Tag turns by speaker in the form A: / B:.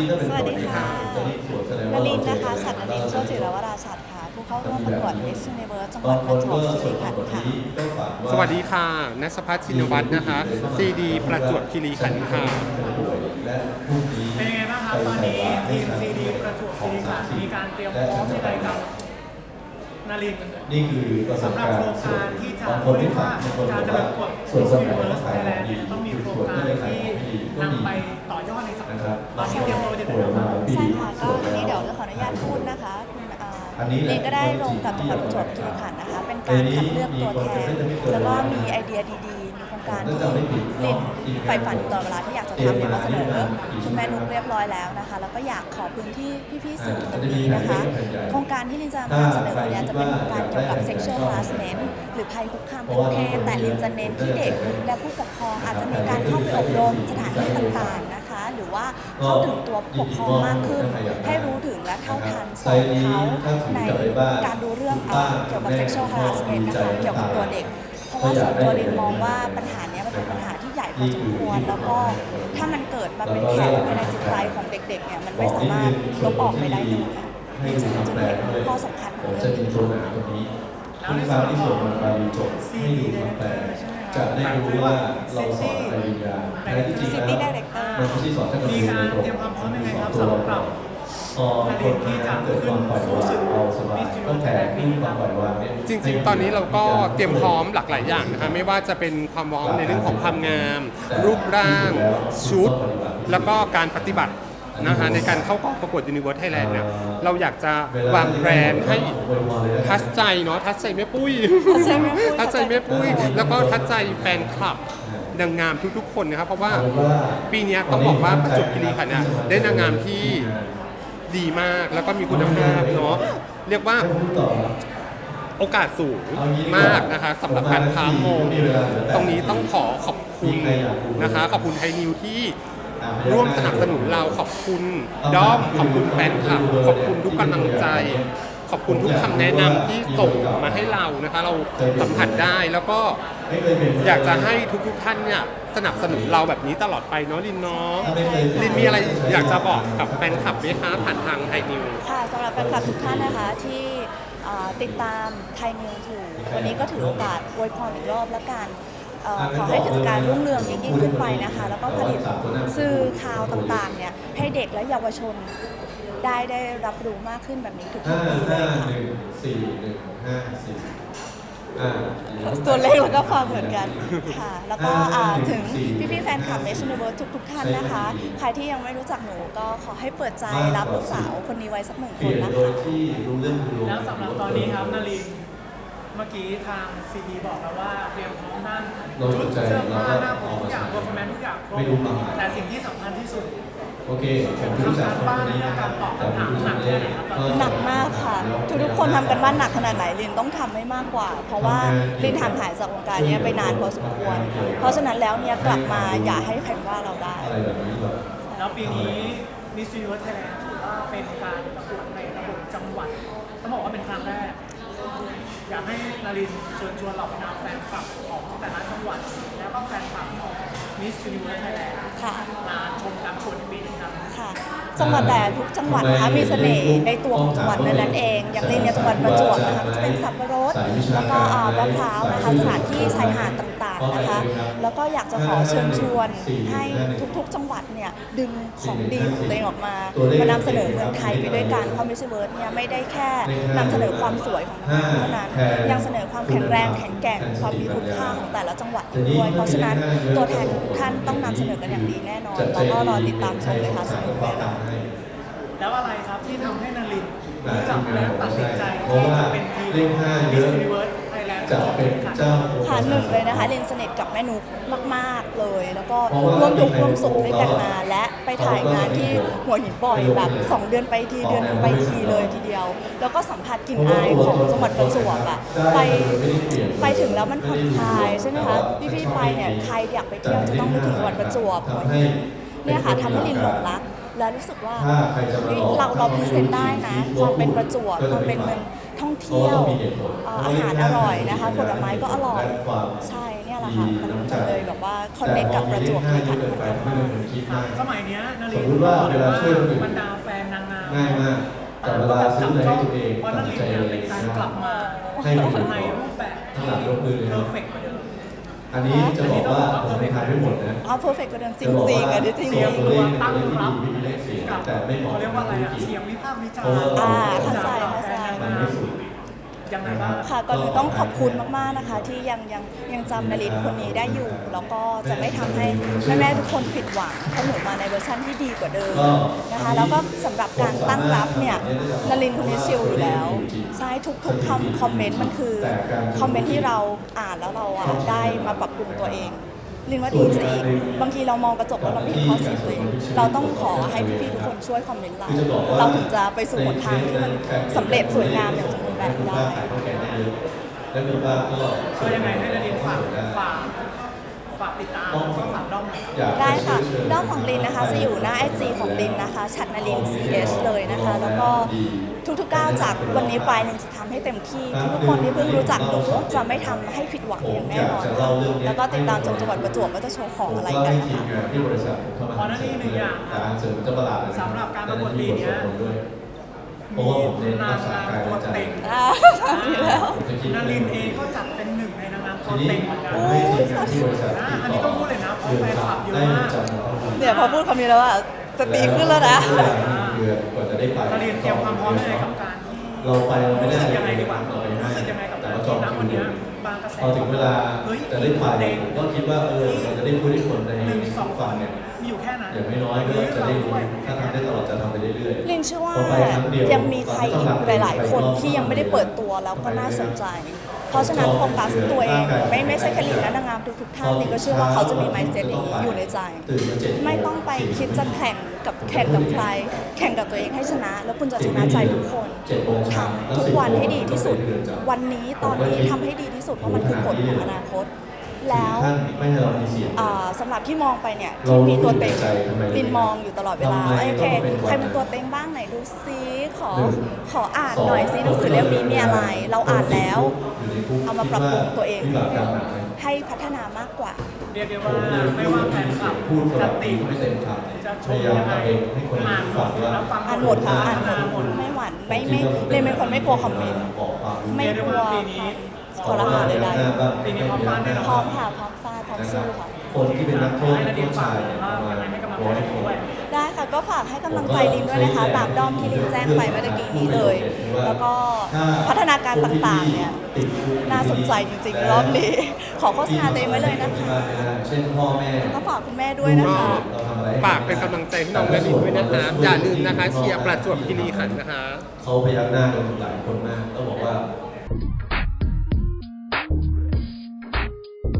A: ที่ถ้าเป็น
B: สวัสดีค่ะ
A: จะมีส่วนแสดง
B: น
A: ว่า
B: ลิ
A: เรา
B: นนะคะฉัตรนลินโชติรวราชัดค่ะ ผู้เข้าร่วมประกวด Miss Universe จังหวัดประจวบคีรีขันธ์ค่ะ
A: ส
C: สวัสดีค่ะนัสพัฒน์ชินวัตรนะคะ ซีดี ประจวบคีรีขันธ์ค่ะ
A: และพรุ่งนี้
D: เป็นยังไงบ้างครับตอนนี้ทีมซีดีประจวบคีรีขันธ์มีการเตรียมพร้อมยังไงกับนาริน
A: นี่คือประสบ
D: สำหรับ
A: การ
D: โครง
A: ณ์
D: การที่จะ
A: บางคนที่ฟัง
D: เรี
A: บาง
D: ยก
A: คน
D: ว่า
A: บอก
D: การจะ
A: ว่า
D: ประกวด
A: ส่วนสมอง
D: Universe
A: ขายของ
D: Thailand
A: ดี
D: ต้องมีโครง
A: ส่วน
D: การ
A: ที่ไม่ขาย
D: ที่
A: ของดีก็มี
D: นำไปต่อยอดในสังค
A: นะครับ
D: มตอนนี้เตรียมตัวไปถึงไหนแล้วครับ
B: ใช่ค่ะก็ทีนี้เดี๋ยวจะขออนุญาตพูดนะคะคุณเอ่ออน
A: นี้แหละ
B: ลินก็ได้ลงกับจังหวัดประจวบคีรีขันธ์นะคะ เป็นการคัดเลือกตัวแทนแล้วก็มีไอเดียดีๆ มีโครงการที่ลินใฝ่ฝันอยู่ตลอดเวลาที่อยากจะทำเนี่ยมาเสนอคุณแม่นุกเรียบร้อยแล้วนะคะ แล้วก็อยากขอพื้นที่พี่ๆสื่อตรงนี้นะคะ โครงการที่ลินจะมานำเสนอเนี่ยจะเป็นโครงการเกี่ยวกับ sexual harassment หรือภัยคุกคามทางเพศแต่ลินจะเน้นที่เด็ก และผู้ปกครองอาจจะมีการเข้าไปอบรมสถานที่ต่างๆนะคะห รือว่าเข้าถึงตัวผู้ปกครองมากขึ้น ให้รู้ถึงและเท่าทันสอนเขาในการดูเรื่องเอ่อเกี่ยวกับ sexual harassment นะคะเกี่ยวกับตัวเด็ก เพราะว่าส่วนตัวลินมองว่าปัญหาเนี้ยมันเป็นปัญหาที่ใหญ่พอสมควรแล้วก็ถ้ามันเกิดมาเป็นแผลภายในจิตใจของเด็กๆเนี่ยมันไม่สามารถลบออกไปได้เลยอะ
A: ให้
B: จึง
A: ดู
B: จึง
A: แปล
B: เห็น
A: ด้วย
B: ข้อสำคัญข
A: ผ
B: อง
A: ม
B: เรื่
A: จะ
B: อง
A: มี
B: นี้
A: ตัวหนาตรงนี้ทุกครั้งที่ส่งมันบาลีจบให้ดูมันแปลจะได้รู้ว่าเราสอนอะไรวิญญาณแท้ที่จริง
B: ซิ
A: แล้ว
B: ตี้ดีเรคเตอร์
A: มันไม่ใช่สอนแค่
D: มีการเตรียมความพร้อมยังไงครับสำหรับ
A: พอคนที่จะเกิดความปล่อยวางเราสบายก็แผ่ขึ้นความปล่อยวางเนี่ย
C: จริงๆ ตอนนี้เราก็เตรียมพร้อมหลากหลายอย่างนะคะไม่ว่าจะเป็นความพร้อมในเรื่องของความงาม รูปร่าง ชุด แล้วก็การปฏิบัตินะคะในการเข้ากองประกวด Universe Thailand เนี่ยเราอยากจะวางแบรนด์ให้ทัชใจเนาะทัชใจแม่ปุ้ย
B: ทัชใจแม่ปุ้ย
C: ทัชใจแม่ปุ้ยแล้วก็ทัชใจแฟนคลับ นางงามทุกๆ คนนะครับ เพราะว่าปีเนี้ยต้องบอกว่าประจวบคีรีขันธ์เนี่ยได้นางงามที่ดีมากแล้วก็มีคุณภาพเนาะเรียกว่า
A: ให้พูดต่อ
C: โอกาสสูงมากนะคะสำหรับการค้ามงตรงนี้ต้องขอขอบคุณนะคะ ขอบคุณไทยนิวที่ร่วมสนับสนุนเราขอบคุณด้อมขอบคุณแฟนคลับขอบคุณทุกกำลังใจ ขอบคุณทุกคำแนะนำที่ส่งมาให้เรานะคะ เราสัมผัสได้แล้วก็
A: ไม่เคยเป็น
C: อยากจะให้ทุกๆท่านเนี่ยสนับสนุนเราแบบนี้ตลอดไปเนาะลินเนาะลินมีอะไรอยากจะบอกกับแฟนคลับไหมคะผ่านทางไทยนิว
B: ค่ะสำหรับแฟนคลับทุกท่านนะคะที่เอ่อติดตามไทยนิวถูวันนี้ก็ถือโอกาสอวยพรอีกรอบแล้วกันเอ่อขอให้กิจการรุ่งเรืองยิ่งยิ่งขึ้นไปนะคะ แล้วก็ผลิตสื่อข่าวต่างๆเนี่ยให้เด็กและเยาวชน ได้ได้รับรู้มากขึ้นแบบนี้ทุก
A: ห้า
B: ๆปีเล
A: ห้าย
B: ค่ะ
A: หนึ่งสี่หนึ่งห้าสี่อ่า
B: ตัวเลขแล้วก็ฟังเหมือนกันค่ะ แล้วก็อ่าถึงพี่ๆแฟนคลับ Miss Universe ทุกๆท่านนะคะ ใครที่ยังไม่รู้จักหนูก็ขอให้เปิดใจรับลูกสาวคนนี้ไว้สักหนึ่ง
A: เป
B: ค
A: ลี่
B: น
A: ยน
B: นะ
A: โด
B: คะ
A: ยที่รู้เรื่องรู้
D: แล้วสำหรับตอนนี้ครับนารินเมื่อกี้ทางซีดีบอกแล้วว่าเตรียมพร้อมด้านชุดเสื้อผ้าหน้าผมทุกอย่างตัวคอมเมนทุกอย่างครบแต่สิ่งที่สำคัญที่สุด
A: โอเคผมรู้จักคนนี้แต่ผมรู้จักเนี่ย
B: หนักมากค่ะ ทุกๆคนทำกันบ้านหนักขนาดไหนลินต้องทำให้มากกว่า เพราะว่าลินทางหายจากวงการเนี้ยไปนานพอสมควร เพราะฉะนั้นแล้วเนี่ยกลับมาอย่าให้ใครว่าเราได้
A: อะไรแบบนี้แบบ
D: แล้วปีนี้ Miss Universe Thailand ถือว่าเป็นการประกวดในระบบจังหวัดต้องบอกว่าเป็นครั้งแรก อยากให้นารินเชิญชวนเหล่าบรรดาแฟนคลับของแต่ละจังหวัดแล้วก็แฟนคลับของ Miss Universe Thailand
B: ค่ะ
D: มาชมการประกวดในปีนี้ครับ
B: ค่ะ จังหวัดแต่ทุกจังหวัดนะคะมีเสน่ห์ในตัวของจังหวัดนั้นๆเอง อย่างลินเนี่ยจังหวัดประจวบนะคะก็จะเป็นสับปะรดแล้วก็อ่ามะพร้าวนะคะสถานที่ชายหาดต่างๆ นะคะแล้วก็อยากจะขอเชิญชวนให้ทุกๆ จังหวัดเนี่ยดึงของดีของตัวเองออกมามานำเสนอเมืองไทยไปด้วยกันเพราะมิสเวิร์ดเนี่ยไม่ได้แค่นำเสนอความสวยของนางงามเท่านั้นยังเสนอความแข็งแรงแข็งแกร่งความมีคุณค่าของแต่ละจังหวัดอีกด้วยเพราะฉะนั้นตัวแทนทุกท่านต้องนำเสนอกันอย่างดีแน่นอนแล้วก็รอติดตามชมเลยค่ะสนุกแน่นอน
D: แล้วอะไรครับที่ทำให้นารินเลือกและตัดสินใจ
A: เพราะ
D: ที่
A: ว่า
D: จะเป็นทีม
A: เลขห้าเย
D: Miss
A: อะ
D: Universe Thailand
A: จะเป็นเจ้า
B: ค่ะหนึ่งเลยนะคะเรียนสนิทกับแม่นุกมาก ๆเลย แล้วก็ร่วมทุกข์ร่วมสุขด้วยกันมา และไปถ่ายงานที่หัวหินบ่อยแบบ 2 เดือนไปทีเดือนนึงไปทีเลยทีเดียว แล้วก็สัมผัสกลิ่นอายของจังหวัดประจวบอะไปไปถึงแล้วมันผ่อนคลายใช่ไหมคะพี่ๆไปเนี่ยใครอยากไปเที่ยวจะต้องไปถึงจังหวัดประจวบหัวหินเนี่ยค่ะทำให้ลินหลงรักแล้วรู้สึกว่าเราเราพรีเซนต์ได้นะความเป็นประจวบความเป็นเมือง ท่องเที่ยว
A: พราะามีหตุผล
B: เอ่ออาหารอร่อยนะคะผลไม้ก็อร่อย
A: และความ
B: ใช่เนี่ยแหละค่ะ
A: ดี
B: มัน
A: น้ำใจ
B: มันเลยแบบว่าคอนเนคกับประจวบ
A: แต่
B: คี
A: ม
B: รี
A: อง
B: ขันธ์
A: เรื่องง่ายเกินไปไม่เป็นคนคิดมาก
D: สมัยเนี้ยนาริ
A: สมมุติว่าเวลาช่วยคนอื่น
D: บรรดาแฟนนางงาม
A: ง่ายมากแต่เวลาซื้ออะไรให้ตัวเอง
D: เพราะ
A: ตั
D: นา
A: ด
D: ริ
A: สิน
D: น
A: ใจ
D: เนี่ย
A: เอง
D: เป็นการกลับมา
A: ให้มันถูก
D: ใน
A: ต้อง
D: รูปแบบ
A: ข้างหลังยกมือเลย
D: เพอ
A: นะ
D: ร์เฟกต์กว่าเดิม
A: อันนี้จะบอกว่าผมไม่ทายไม่หมดนะ
B: อ๋อเพอร์เฟกต์กว่าเดิมจริ
A: จะ
B: ง
A: บอก
B: จริง
A: ว่า
B: อันนี้จริง
A: เสี
B: จ
A: ย
B: ริ
A: ง
B: ง
A: ตัวเลขเป็นตัวเลขที่ดีไม่มีเลขเสียง
D: กับ
A: แต่ไม่เหมาะ
D: เขาเรียกว่าอะไรอะ
A: ธุรกิจ
D: เสียงวิพากษ์วิจาร
A: เพราะว่า
D: ณ์
B: อ่าเข้าใจเข้าใจ
A: มันไม่สุด
D: ยังไงบ้าง
B: ค่ะก่อนอื่นต้องขอบคุณมากๆนะคะ ที่ยังยังยังจำนลินคนนี้ได้อยู่ แล้วก็จะไม่ทำให้แม่ๆทุกคนผิดหวังเพราะหนูมาในเวอร์ชันที่ดีกว่าเดิมนะคะแล้วก็สำหรับการตั้งรับเนี่ยนลินคนนี้ชิลอยู่แล้วใช่ทุกทุกคำคอมเมนต์มันคือคอมเมนต์ที่เราอ่านแล้วเราอะได้มาปรับปรุงตัวเองลินว่าดีซะอีกบางทีเรามองกระจกแล้วเราไม่เห็นข้อเสียตัวเองเราต้องขอให้พี่ๆทุกคนช่วยคอมเมนต์เรา
A: คือจะบอกว่า
B: เราถึงจะไปสู่หนทางที่มันสำเร็จสวยงามอย่างสมบูรณ์ แบบได้
A: ขายข้าวแกงได้เยอะแล้วคุณป้าก็
D: ก็ยังไงให้นารินฝากฝากฝากติดตามฝากด้อมหน่อย
A: อยาก
B: ได้ค่ะ ด้อมของลินนะคะ จะอยู่หน้าไอจีของลินนะคะชัดนลิน ch เลยนะคะ แล้วก็ทุกๆก้าวจากวันนี้ไปลินจะทำให้เต็มที่ ทุกคนที่เพิ่งรู้จักหนูจะไม่ทำให้ผิดหวังอย่างแน่นอนค่ะแล้วก็ติดตามจงจังหวัดประจวบว่าจะโชว์ของอะไรกันนะ
A: ที่บริษัทผมทำอา
D: ขอ
A: หร
D: หน้าที่หนึ่งอย่าง
A: แต่อาหารเสริมจะประหลาดเลย
D: สำหรับการประกวดปีนี้
A: เพราะว่าผมเน้นรักษากายและใจ
B: อ่าดีแล้ว
D: นารินเองก็จัดเป็นหนึ่งในนางงามตั
A: ที
D: ว
A: นี้
D: เต็งเหมือนกัน
A: ผมให้ทีมงานที่บริษัท
D: อ่าอันนี้ต้องพูดเลยนะเพราะแฟนคลับเยอะ
A: ได้
D: มาก
A: จำมาข้อมูล
B: เดี๋ยวพอพูดคำนี้แล้วอะจะตีขึ้นแล้วนะ
A: เดือนกว่าจะได้ไป
D: นารินเตรียมความพร้อมยังไงกับการที่
A: เราไปเราไม่
D: รู้
A: ได้
D: สึกยังไงดีกว่า
A: เราไปให้
D: รู้สึกยังไงกับ
A: แต่
D: การ
A: เราจ
D: ที่
A: อง
D: ณวัน
A: คิ
D: เนี้
A: วย
D: บาง กระแส
A: พอถึงเวลา
D: เฮ้ย
A: จะได้ไป
D: เต็ง
A: ผมก็คิดว่าเออเราจะได้พูดให้คนใน
D: หนึ่งสอง
A: ฟังเนี่ย
D: มีอยู่แค่นั้น
A: อย่างน้อยๆก็จะได้รู้ถ้าทำได้ตลอดจะทำไปเรื่อยๆ
B: ลินเชื่อว่า
A: พอไปครั้งเดีว
B: ยังมีใครอีกหลาย ๆ คนที่ยังไม่ได้เปิดตัวแล้วก็น่าสนใจ เพราะฉะนั้นโฟกัสตัวเองไม่ไม่ใช่แค่ลินนะนางงามทุกๆท่านลินก็เชื่อว่าเขาจะมี mindset อย่างนี้อยู่ในใจ ไม่ต้องไปคิดจะแข่งกับแข่งกับใคร แข่งกับตัวเองให้ชนะ แล้วคุณจะชนะใจทุกคนทำทุกวันให้ดีที่สุด วันนี้ตอนนี้ทำให้ดีที่สุดเพราะมันคือผลของอนาคต แล้ว
A: ท่านไม่ให้เรามีเสียง
B: อ่าสำหรับที่มองไปเนี่ย
A: เรา
B: ที่
A: รู้
B: มีตัวเต็ง
A: อยู่ในใจทำไม
B: ลินมองอยู่ตลอดเวลา
A: ทำไม
B: โอเค
A: ต้องเป็นวัน
B: ใครเป็นตัวเต็งบ้างไหนดูซิขอ
A: หนึ่ง
B: ขออ่าน
A: สอง
B: หน่อยซิหนังสือเล่มนี้มีอะไร เราอ่านแล้ว
A: อยู่ในคุก
B: เอามาปรับปรุงตัวเอง
A: ที่แบบการหนักไหม
B: ให้พัฒนามากกว่า
D: เรียกได้
A: ผ
D: ว่าม
A: เลย
D: ไม่ว่าแฟนคลับ
A: พูดตล
D: จะ
A: อด
D: ติ
A: ไม่เต็มค
D: จะชำ
A: พ
D: ม
A: ยายาม
D: ยังไง
A: ทำเองให้คน
D: อ่านหม
A: ฟั
D: ด
A: งว่า
D: แล้วฟัง
B: อ่านหมดค่ะอ่านหมด
D: หมด
B: ไม่หวั่นไม่ไม่เรียนเป็นคนไม่กลัวคอมเมนต์
A: ออกความรู้
B: ไม่
D: เรียกได้
B: กลัว
D: ว่าปีนี้
B: ขอรหัสใด
D: ปีนี้พร้อมฟาดแน่นอน
B: ๆพร้อมค่ะพร้อมฟาดพร้อมสู้ค่ะ
A: คนที่เป็นนักโทษ
D: ให้นา
A: นัก
D: ดิ
A: โท
D: น
A: ษ
D: ฝา
A: ชากย
D: ว่า
A: ประมาณ
D: ยังไงให้กำลัง
A: ร้อย
D: ใจ
A: ค
D: ด้วย
A: น
B: ได้ค่ะก็ฝากให้กำลังใจลินด้วยนะคะ ตามด้อมที่ลินแจ้งไปเมื่อตะกี้นี้เลย แล้วก็พัฒนาการต่างๆเนี่ย น่าสนใจจริงๆ รอบนี้ ขอโฆษณาตัวเองไว้เลยนะคะ
A: เช่นพ่อแม่
B: ก็ฝากคุณแม่ด้วยนะคะ
A: เราทำอะไรให้
C: ฝากเป็นกำลังใจให้น้องนารินด้วยนะคะอย่าลืมนะคะเชียร์ประจวบคีรีขันธ์นะคะ
A: เขาพยักหน้ากันหลายคนมากก็บอกว่า